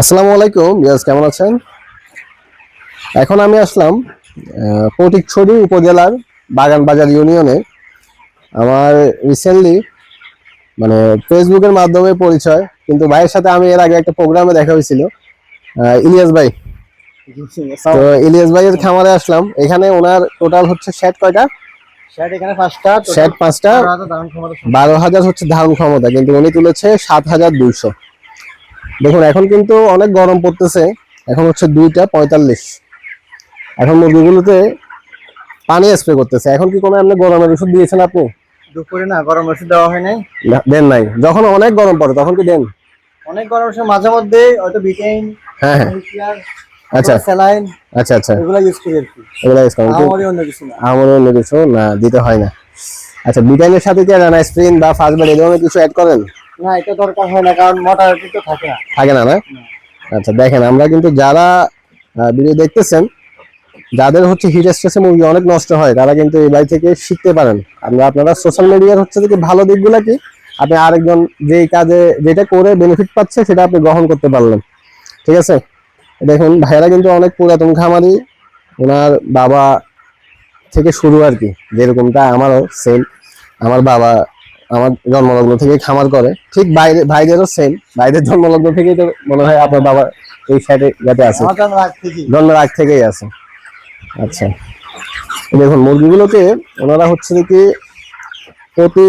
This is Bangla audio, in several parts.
আসসালামু আলাইকুম ইয়াস কেমন আছেন? এখন আমি আসলাম আহ, ফটিকছড়ি উপজেলার বাগান বাজার ইউনিয়নে। আমার রিসেন্টলি মানে ফেসবুকের মাধ্যমে পরিচয় কিন্তু ভাইয়ের সাথে আমি এর আগে একটা প্রোগ্রামে দেখা হয়েছিল ইলিয়াস ভাই। তো ইলিয়াস ভাইয়ের খামারে আসলাম এখানে ওনার টোটাল হচ্ছে শেড কয়টা? শেড পাঁচটা বারো হাজার হচ্ছে ধারণ ক্ষমতা কিন্তু উনি তুলেছে সাত হাজার দুইশো। দেখুন এখন কিন্তু অনেক গরম পড়তেছে। এখন হচ্ছে দুইটা পঁয়তাল্লিশ। এখন মুরগিগুলোতে পানি স্প্রে করতেছে। এখন কি কোনো আপনি গরমের ওষুধ দিয়েছেন আপনি? দুপুরে না গরম ওষুধ দেওয়া হয় নাই। না, দেন নাই। যখন অনেক গরম পড়ে তখন কি দেন? অনেক গরম ওষুধ মাঝে মধ্যে হয়তো বিটেইন হ্যাঁ হ্যাঁ। আচ্ছা। স্যালাইন আচ্ছা আচ্ছা। এগুলো ইউজ করি আর কি। এগুলো use করেন। আমারই অন্য কিছু না। আমার অন্য কিছু? না দিতে হয় না। আচ্ছা বিটাইনের সাথে কি রানা স্প্রিন বা এই ধরনের কিছু অ্যাড করেন? না, এটা দরকার হয় না, কারণ মোটর তো থাকে না। থাকে না না? আচ্ছা দেখেন, আমরা কিন্তু যারা ভিডিও দেখতেছেন, যাদের হচ্ছে হিট স্ট্রেসে মুরগি অনেক নষ্ট হয়, তারা কিন্তু এই বাড়ি থেকে শিখতে পারেন। আমরা আপনারা সোশ্যাল মিডিয়ার হচ্ছে যে ভালো দিকগুলো কি? আপনি আরেকজন যেই কাজে, যেটা করে বেনিফিট পাচ্ছে, সেটা আপনি গ্রহণ করতে পারলেন। ঠিক আছে? দেখুন, ভাইয়েরা কিন্তু অনেক পুরাতন খামারি, ওনার বাবা থেকে শুরু আর কি, যেরকমটা আমারও সেম আমার বাবা আমার জন্মলগ্ন থেকে খামার করে। ঠিক বাইরে ভাইদেরও সেম ভাইদের জন্মলগ্ন থেকেই তো মনে হয় আপনার বাবা এই সাইডে যাতে আছে। জন্মের আগ থেকেই আছে। আচ্ছা। দেখুন মুরগিগুলোকে ওনারা হচ্ছে যে কি প্রতি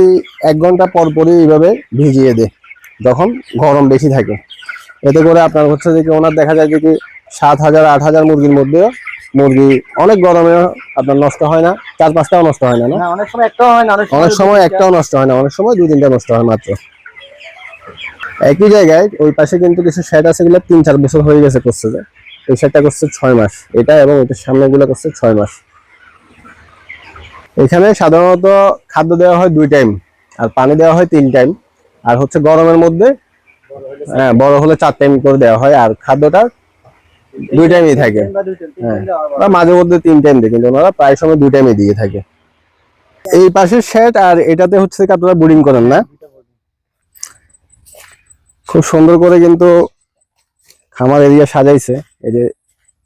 এক ঘণ্টা পর পরই এইভাবে ভিজিয়ে দেয় যখন গরম বেশি থাকে। এতে করে আপনার হচ্ছে যে কি ওনার দেখা যায় যে কি সাত হাজার আট হাজার মুরগির মধ্যে মুরগি অনেক গরমে আপনার নষ্ট হয় না চার পাঁচটাও নষ্ট হয় না অনেক সময় একটাও হয় না অনেক অনেক সময় একটাও নষ্ট হয় না অনেক সময় দুই তিনটা নষ্ট হয় মাত্র। একই জায়গায় ওই পাশে কিন্তু কিছু শেড আছে গুলো তিন চার বছর হয়ে গেছে করছে যে। এই শেডটা করছে ছয় মাস। এটা এবং এটার সামনে গুলো করছে ছয় মাস। এখানে সাধারণত খাদ্য দেওয়া হয় দুই টাইম আর পানি দেওয়া হয় তিন টাইম আর হচ্ছে গরমের মধ্যে হ্যাঁ বড় হলে চার টাইম করে দেওয়া হয়। আর খাদ্যটা দুই টাইমই থাকে। হ্যাঁ। হয়। মাঝে মধ্যে তিন টাইম কিন্তু ওনারা প্রায় সময় দুই টাইমই দিয়ে থাকে। এই পাশের শেড আর এটাতে হচ্ছে কি আপনারা বোর্ডিং করেন না? খুব সুন্দর করে কিন্তু খামার এরিয়া সাজাইছে। এই যে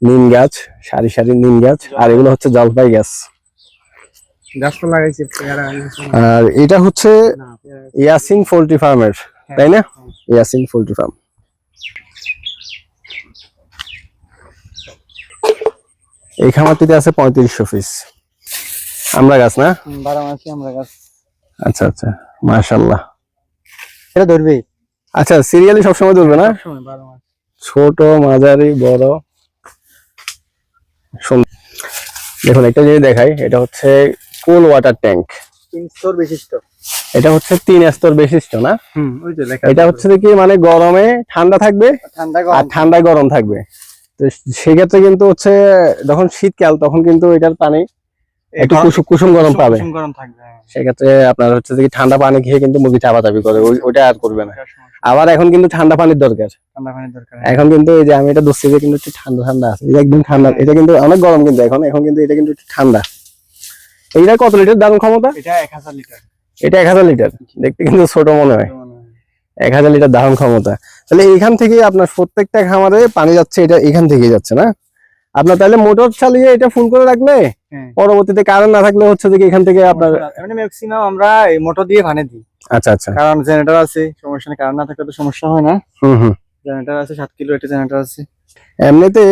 নিম গাছ সারি সারি নিম গাছ আর এগুলো হচ্ছে জলপাই গাছ। আর এটা হচ্ছে ইয়াসিন পোল্ট্রি ফার্মের তাই না? Yasin poultry farm. এই খামারটিতে আছে পঁয়ত্রিশশো পিস আমরা গাছ না? হুম, বারো মাসি আমরা গাছ। আচ্ছা আচ্ছা। মাশাল্লাহ এটা ধরবে? আচ্ছা সিরিয়ালি সবসময় ধরবে না? ছোট মাঝারি বড়। দেখুন একটা জিনিস দেখাই। এটা হচ্ছে কুল ওয়াটার ট্যাঙ্ক। তিন স্তর বিশিষ্ট। এটা হচ্ছে তিন স্তর বিশিষ্ট না? এটা হচ্ছে কি মানে গরমে ঠান্ডা থাকবে ঠান্ডা আর ঠান্ডায় গরম থাকবে। তো সেক্ষেত্রে কিন্তু হচ্ছে যখন শীতকাল তখন কিন্তু এটার পানি একটু কুসুম কুসুম গরম পাবে। কুসুম গরম থাকবে হ্যাঁ। সেক্ষেত্রে আপনার হচ্ছে যে ঠান্ডা পানি খেয়ে কিন্তু মুরগি চাপাচাপি করে ওইটা আর করবে না। আবার এখন কিন্তু ঠান্ডা পানির দরকার। ঠান্ডা পানির দরকার এখন কিন্তু এই যে আমি এটা যে কিন্তু ঠান্ডা ঠান্ডা আছে এটা একদম ঠান্ডা এটা কিন্তু অনেক গরম কিন্তু এখন এখন কিন্তু এটা কিন্তু ঠান্ডা। এইটা কত লিটার দারুণ ক্ষমতা? এটা এক হাজার লিটার। এটা এক হাজার লিটার দেখতে কিন্তু ছোট মনে হয়। এক হাজার লিটার ধারণ ক্ষমতা। তাহলে এইখান থেকে আপনার প্রত্যেকটা খামারে পানি যাচ্ছে এটা এখান থেকে যাচ্ছে না? আপনার তাহলে মোটর চালিয়ে এটা ফুল করে রাখলে হ্যাঁ। পরবর্তীতে কারেন্ট না থাকলে হচ্ছে যে এখান থেকে আপনার ম্যাক্সিমাম আমরা এই মোটর দিয়ে ভানে দিই। আচ্ছা আচ্ছা। কারণ জেনারেটর আছে সমস্যা নেই কারণ না থাকলে তো সমস্যা হয় না। হুম হুম। জেনারেটর আছে সাত কিলো একটা জেনারেটর আছে। এমনিতে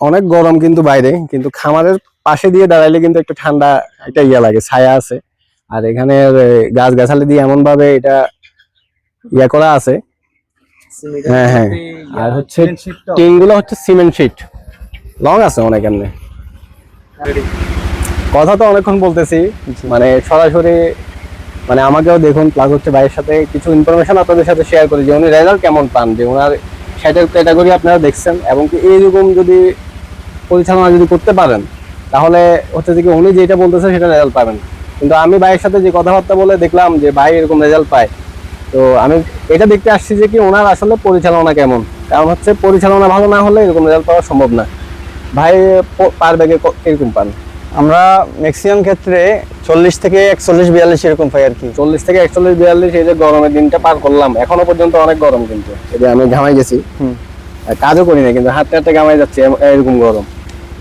অনেক গরম কিন্তু বাইরে কিন্তু খামারের পাশে দিয়ে দাঁড়াইলে কিন্তু একটু ঠান্ডা একটা ইয়া লাগে ছায়া আছে। আর এখানে গাছ গাছালি দিয়ে এমন ভাবে এটা ইয়া করা আছে। হ্যাঁ, হ্যাঁ। আর হচ্ছে টিনগুলো হচ্ছে সিমেন্ট শিট লং আছে অনেক এমনি। কথা তো অনেকক্ষণ বলতেছি। মানে সরাসরি মানে আমাকেও দেখুন প্লাস হচ্ছে ভাইয়ের সাথে কিছু ইনফরমেশন আপনাদের সাথে শেয়ার করি যে উনি রেজাল্ট কেমন পান যে ওনার সেটের ক্যাটাগরি আপনারা দেখছেন এবং কি এইরকম যদি পরিচালনা যদি করতে পারেন তাহলে হচ্ছে যে কি উনি যেটা বলতেছে সেটা রেজাল্ট পাবেন। কিন্তু আমি ভাইয়ের সাথে যে কথাবার্তা বলে দেখলাম যে ভাই এরকম রেজাল্ট পায় তো আমি এটা দেখতে আসছি যে কি ওনার আসলে পরিচালনা কেমন? কারণ হচ্ছে পরিচালনা ভালো না হলে এরকম রেজাল্ট পাওয়া সম্ভব না। ভাই পার ব্যাগে কীরকম পান? আমরা ম্যাক্সিমাম ক্ষেত্রে চল্লিশ থেকে একচল্লিশ বিয়াল্লিশ এরকম পাই আর কি। চল্লিশ থেকে একচল্লিশ বিয়াল্লিশ এই যে গরমের দিনটা পার করলাম। এখনও পর্যন্ত অনেক গরম কিন্তু। এই যে আমি ঘামাই গেছি। কাজও করি না কিন্তু হাতে হাতে ঘামাই যাচ্ছে এরকম গরম।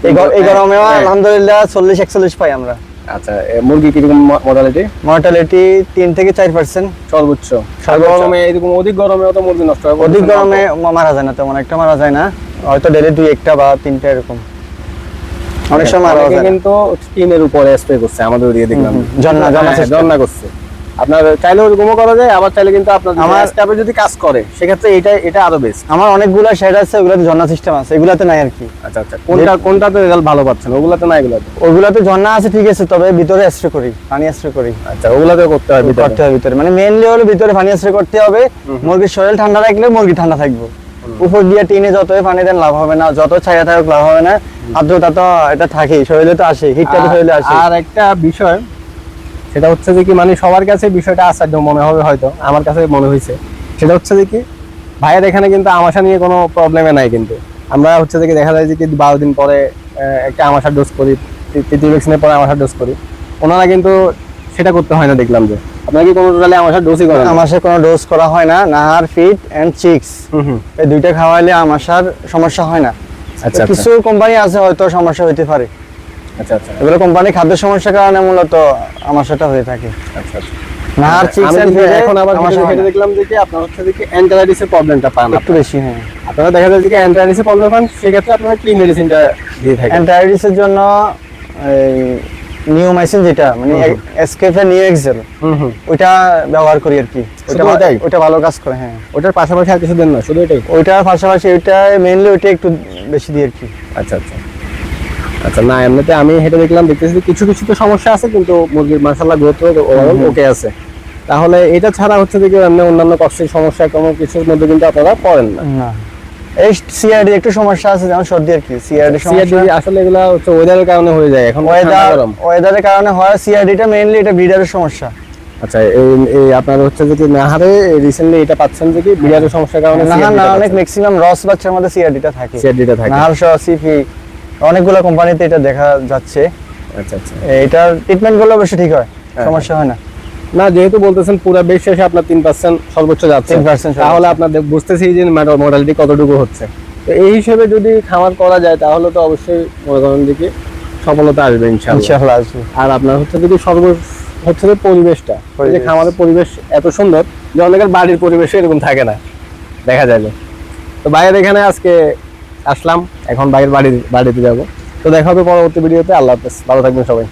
এই হ্যাঁ। আলহামদুলিল্লাহ চল্লিশ একচল্লিশ পাই আমরা। আচ্ছা মুরগি কীরকম মডালিটি মর্টালিটি তিন থেকে চার পার্সেন্ট সর্বোচ্চ। গরমে এরকম অধিক গরমে অত মুরগি নষ্ট হয়? অধিক গরমে মারা যায় না তেমন একটা মারা যায় না। হয়তো ডেলি দুই একটা বা তিনটা এরকম। অনেক সময় মারা যায় কিন্তু টিনের উপরে স্প্রে করছে আমাদের ওদিকে দেখলাম। জন্না- জন্না হ্যাঁ। জন্না করছে। আপনার চাইলে ওরকমও করা যায় আবার চাইলে কিন্তু আপনার আমার স্টাফে যদি কাজ করে সেক্ষেত্রে এটা এটা আরও বেস্ট আমার অনেকগুলো শেড আছে ওগুলোতে ঝর্ণা সিস্টেম আছে এগুলাতে নাই আর কি। আচ্ছা আচ্ছা। কোনটা কোনটাতে রেজাল্ট ভালো পাচ্ছেন? ওগুলাতে না এগুলাতে? ওগুলাতে ঝর্ণা আছে ঠিক আছে তবে ভিতরে স্প্রে করি পানি স্প্রে করি। আচ্ছা ওগুলাতে করতে ভিতরে। করতে হবে ভিতরে। মানে মেইনলি হলো ভিতরে পানি স্প্রে করতে হবে। মুরগির শরীর ঠান্ডা রাখলে মুরগি ঠান্ডা থাকবে। উপর দিয়ে টিনে যতই পানি দেন লাভ হবে না। যত ছায়া থাকুক লাভ হবে না। আর্দ্রতা তো এটা থাকেই শরীরে তো আসে হিটটা তো শরীরে আসে আর একটা বিষয় সেটা হচ্ছে যে কি মানে সবার কাছে বিষয়টা আশ্চর্য মনে হবে হয়তো আমার কাছে মনে হয়েছে। সেটা হচ্ছে যে কি ভাইয়ের এখানে কিন্তু আমাশা নিয়ে কোনো প্রবলেমে নাই কিন্তু। আমরা হচ্ছে যে দেখা যায় যে কি বারো দিন পরে একটা আমাশার ডোজ করি তৃতীয় ভ্যাকসিনের পরে আমাশার ডোজ করি। ওনারা কিন্তু সেটা করতে হয় না দেখলাম যে। আপনারা কি কোনো টোটালি আমাশার ডোজই করেন? আমাশার কোনো ডোজ করা হয় না নাহার ফিট এন্ড চিক্স এই দুইটা খাওয়াইলে আমাশার সমস্যা হয় না। আচ্ছা আচ্ছা। কিছু কোম্পানি আছে হয়তো সমস্যা হইতে পারে। আচ্ছা আচ্ছা। এগুলো কোম্পানি সমস্যার কারণে মূলত আমাশাটা হয়ে থাকে। আচ্ছা আচ্ছা। নাহার এখন আবার ভিডিও। দেখলাম যে কি আপনার হচ্ছে কি অ্যান্টারাইটিসের প্রবলেমটা পান একটু বেশি হ্যাঁ। আপনারা দেখা যায় যে কি অ্যান্টারাইটিসের প্রবলেম পান সেক্ষেত্রে আপনারা কি মেডিসিনটা দিয়ে থাকেন। জন্য এই নিওমাইসিন যেটা মানে এসকেফে নিউএক্সেল হুম হুম। ওইটা ব্যবহার করি আর কি? ওইটা ভালো কাজ করে হ্যাঁ। ওটার পাশাপাশি আর কিছু দেন না শুধু এটাই? ওইটার পাশাপাশি ওইটা মেইনলি ওইটা একটু বেশি দিই আর কি। আচ্ছা আচ্ছা। আচ্ছা না এমনিতে আমি হেঁটে দেখলাম দেখতেছি কিছু কিছু তো সমস্যা আছে কিন্তু মুরগির মাসাল্লাহ গ্রোথ ওকে আছে। তাহলে এটা ছাড়া হচ্ছে যে কি এমনি অন্যান্য কষ্টের সমস্যা কোনো কিছুর মধ্যে কিন্তু আপনারা পড়েন না। এই সিআরডি একটু সমস্যা আছে যেমন সর্দি আর কি। সিআরডি সমস্যা। আসলে এগুলা হচ্ছে ওয়েদারের কারণে হয়ে যায় এখন ওয়েদার ওয়েদারের কারণে হয় সিআরডিটা মেইনলি এটা ব্রিডারের সমস্যা। আচ্ছা এই আপনার হচ্ছে যে কি নাহারে রিসেন্টলি এটা পাচ্ছেন যে কি বিরাটের সমস্যার কারণে নাহার না অনেক ম্যাক্সিমাম রস বাচ্চার মধ্যে সিআরডিটা থাকে। সিআরডিটা থাকে। নাহার সহ সিপি অনেকগুলো কোম্পানিতে এটা দেখা যাচ্ছে। আচ্ছা আচ্ছা। এটার ট্রিটমেন্টগুলো বেশি ঠিক হয় হ্যাঁ। সমস্যা হয় না। না যেহেতু বলতেছেন পুরো বেশ শেষে আপনার তিন পার্সেন্ট সর্বোচ্চ যাচ্ছে 3% সর্বোচ্চ। তাহলে আপনাদের বুঝতেছি যে মডালিটি কতটুকু হচ্ছে। তো এই হিসেবে যদি খামার করা যায় তাহলে তো অবশ্যই মনে করেন যে কি সফলতা আসবে ইনশাআল্লাহ। আসবে। আর আপনার হচ্ছে যদি সর্ব হচ্ছে যে পরিবেশটা এই যে খামারের পরিবেশ এত সুন্দর যে অনেকের বাড়ির পরিবেশ এরকম থাকে না দেখা যায়। তো বাইরে এখানে আজকে আসলাম, এখন বাইরের বাড়ি বাড়িতে যাব। তো দেখা হবে পরবর্তী ভিডিওতে। আল্লাহ হাফেজ। ভালো থাকবেন সবাই।